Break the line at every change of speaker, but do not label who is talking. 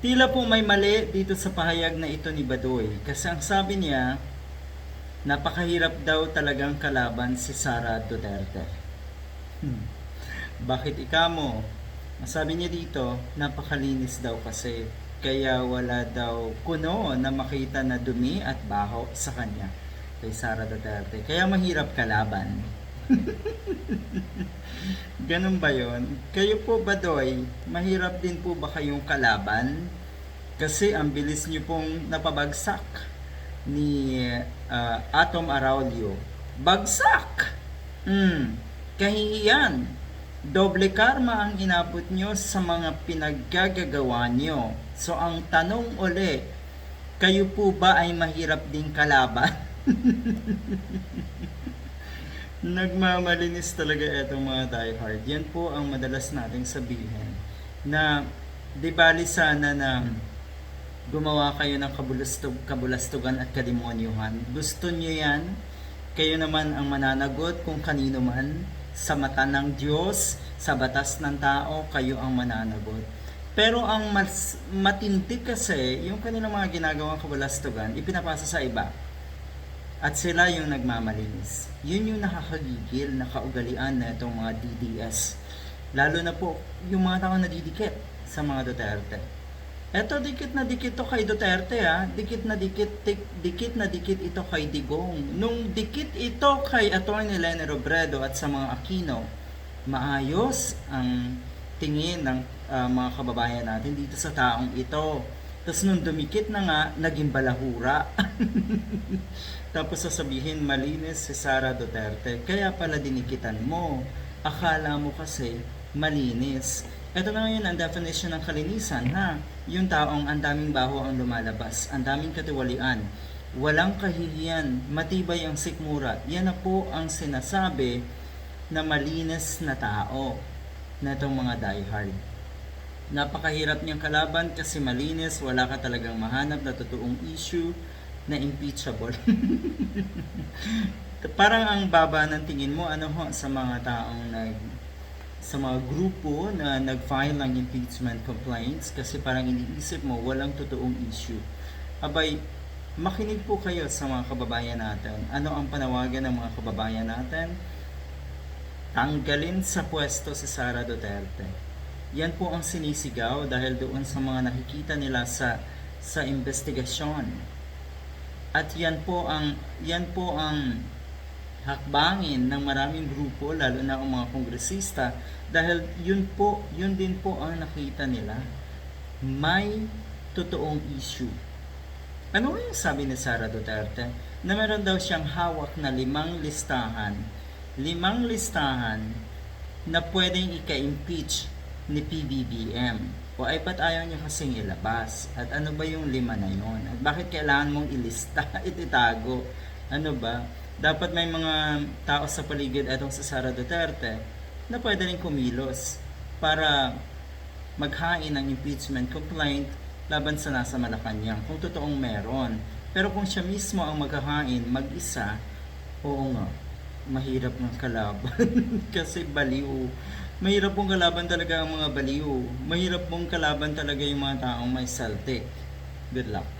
Tila po may mali dito sa pahayag na ito ni Badoy. Kasi ang sabi niya, napakahirap daw talagang kalaban si Sara Duterte. Hmm. Bakit ikamo? Sabi niya dito, napakalinis daw kasi. Kaya wala daw kuno na makita na dumi at baho sa kanya kay Sara Duterte. Kaya mahirap kalaban. Ganun ba yon? Kayo po ba, Doy? Mahirap din po ba kayong kalaban? Kasi ang bilis niyo pong napabagsak ni ah, Atom Araulio. Bagsak! Hmm, kahihiyan. Doble karma ang inabot nyo sa mga pinaggagawa nyo. So ang tanong uli, kayo po ba ay mahirap din kalaban? Nagmamalinis talaga itong mga diehard. Yan po ang madalas nating sabihin. Na, di bali sana na gumawa kayo ng kabulastog, kabulastugan at kademonyuhan. Gusto nyo yan? Kayo naman ang mananagot kung kanino man. Sa mata ng Diyos, sa batas ng tao, kayo ang mananagot. Pero ang mas matindi kasi, yung kanilang mga ginagawang kabulastugan, ipinapasa sa iba. At sila yung nagmamalinis. Yun yung nakakagigil na kaugalian na itong mga DDS. Lalo na po yung mga tao na didikit sa mga Duterte. Eto, dikit na dikit to kay Duterte ha. Dikit na dikit, tik- dikit na dikit ito kay Digong. Nung dikit ito kay Atty. Lene Robredo at sa mga Aquino, maayos ang tingin ng ah, mga kababayan natin dito sa taong ito. Tapos nung dumikit na nga, naging balahura. Tapos sasabihin, malinis si Sara Duterte. Kaya pala dinikitan mo. Akala mo kasi malinis. Ito na ngayon ang definition ng kalinisan, ha? Yung taong ang daming baho ang lumalabas, ang daming katiwalian, walang kahihiyan, matibay ang sikmura. Yan na po ang sinasabi na malinis na tao na itong mga diehard. Napakahirap niyang kalaban kasi malinis, wala ka talagang mahanap na totoong issue na impeachable. Parang ang baba ng tingin mo ano ho sa mga taong nag sa mga grupo na nag-file ng impeachment complaints kasi parang iniisip mo walang totoong issue. Abay, makinig po kayo sa mga kababayan natin. Ano ang panawagan ng mga kababayan natin? Tanggalin sa pwesto si Sara Duterte. Yan po ang sinisigaw dahil doon sa mga nakikita nila sa sa investigasyon. At yan po ang yan po ang hakbangin ng maraming grupo lalo na ang mga kongresista dahil yun po yun din po ang nakita nila. May totoong issue. Ano yung sabi ni Sara Duterte? Na meron daw siyang hawak na limang listahan limang listahan na pwedeng ika-impeach ni PBBM o ay ba't ayaw niya kasing ilabas? At ano ba yung lima na yon at bakit kailangan mong ilista ititago ano ba? Dapat may mga tao sa paligid etong sa Sara Duterte na pwede rin kumilos para maghain ng impeachment complaint laban sa nasa Malacanang kung totoong meron. Pero kung siya mismo ang maghahain mag-isa, oo nga, mahirap ng kalaban kasi baliw. Mahirap pong kalaban talaga ang mga baliw. Mahirap pong kalaban talaga yung mga taong may salte. Good luck.